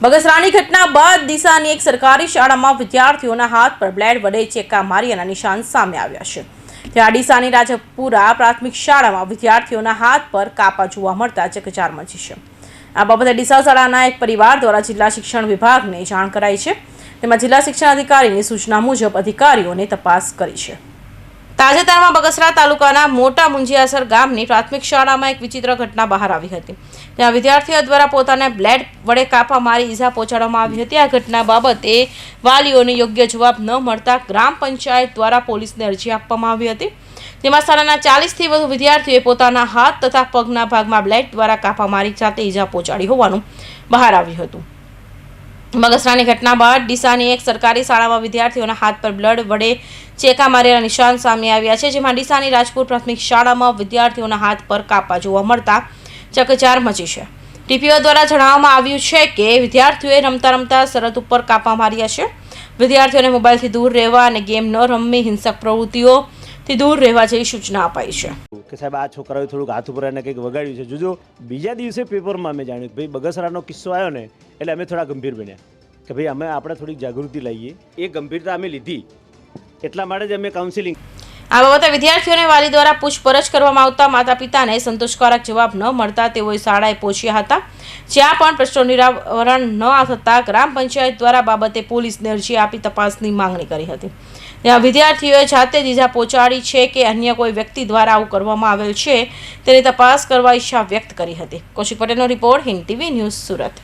બગસરાની ઘટના બાદ દિશાની એક સરકારી શાળામાં વિદ્યાર્થીઓના હાથ પર બ્લેડ વડે ચેક્કા મારી એના નિશાન સામે આવ્યા છે. ત્યાં ડીસાની રાજપુરા પ્રાથમિક શાળામાં વિદ્યાર્થીઓના હાથ પર કાપા જોવા મળતા ચકચાર મચી છે. આ બાબતે ડીસા શાળાના એક પરિવાર દ્વારા જિલ્લા શિક્ષણ વિભાગને જાણ કરાઈ છે. તેમાં જિલ્લા શિક્ષણ અધિકારીની સૂચના મુજબ અધિકારીઓને તપાસ કરી છે. તાજેતરમાં બગસરા તાલુકાના મોટા મુંજિયાસર ગામની પ્રાથમિક શાળામાં એક વિચિત્ર ઘટના બહાર આવી હતી. ત્યાં વિદ્યાર્થીઓ દ્વારા પોતાને બ્લેડ વડે કાપા મારી ઈજા પહોંચાડવામાં આવી હતી. આ ઘટના બાબતે વાલીઓને યોગ્ય જવાબ ન મળતા ગ્રામ પંચાયત દ્વારા પોલીસને અરજી આપવામાં આવી હતી. તેમાં શાળાના ચાલીસથી વધુ વિદ્યાર્થીઓએ પોતાના હાથ તથા પગના ભાગમાં બ્લેડ દ્વારા કાપા મારી સાથે ઈજા પહોંચાડી હોવાનું બહાર આવ્યું હતું. બગસરાની ઘટના બાદ ડીસાની એક સરકારી શાળામાં વિદ્યાર્થીઓના હાથ પર બ્લડ વડે ચેકા મારેલા નિશાન સામે આવ્યા છે, જેમાં ડીસાની રાજપુર પ્રાથમિક શાળામાં વિદ્યાર્થીઓના હાથ પર કાપા જોવા મળતા ચકચાર મચી છે. ટીપીઓ દ્વારા જણાવવામાં આવ્યું છે કે વિદ્યાર્થીઓએ રમતા રમતા શરત ઉપર કાપા માર્યા છે. વિદ્યાર્થીઓને મોબાઈલથી દૂર રહેવા અને ગેમ ન રમવી હિંસક પ્રવૃત્તિઓથી દૂર રહેવા જેવી સૂચના અપાઈ છે. સાહેબ, આ છોકરાએ થોડુંક હાથ ઉપર એને કંઈક વગાડ્યું છે. જોજો, બીજા દિવસે પેપરમાં અમે જાણ્યું કે ભાઈ, બગસરાનો કિસ્સો આવ્યો ને, એટલે અમે થોડા ગંભીર બન્યા. કે ભાઈ, અમે આપણે થોડીક જાગૃતિ લાવીએ. એ ગંભીરતા અમે લીધી. એટલા માટે જ અમે કાઉન્સિલિંગ આ બાબતે વિદ્યાર્થીઓને વાલી દ્વારા પૂછપરછ કરવામાં આવતા માતા પિતાને સંતોષકારક જવાબ ન મળતા તેઓએ શાળાએ પહોંચ્યા હતા. જ્યાં પણ પ્રશ્નો નિરાવરણ ન થતાં ગ્રામ પંચાયત દ્વારા બાબતે પોલીસને અરજી આપી તપાસની માંગણી કરી હતી. ત્યાં વિદ્યાર્થીઓએ જાતે જ ઈજા પહોંચાડી છે કે અન્ય કોઈ વ્યક્તિ દ્વારા આવું કરવામાં આવેલ છે, તેની તપાસ કરવા ઈચ્છા વ્યક્ત કરી હતી. કૌશિક પટેલનો report Hind TV news Surat.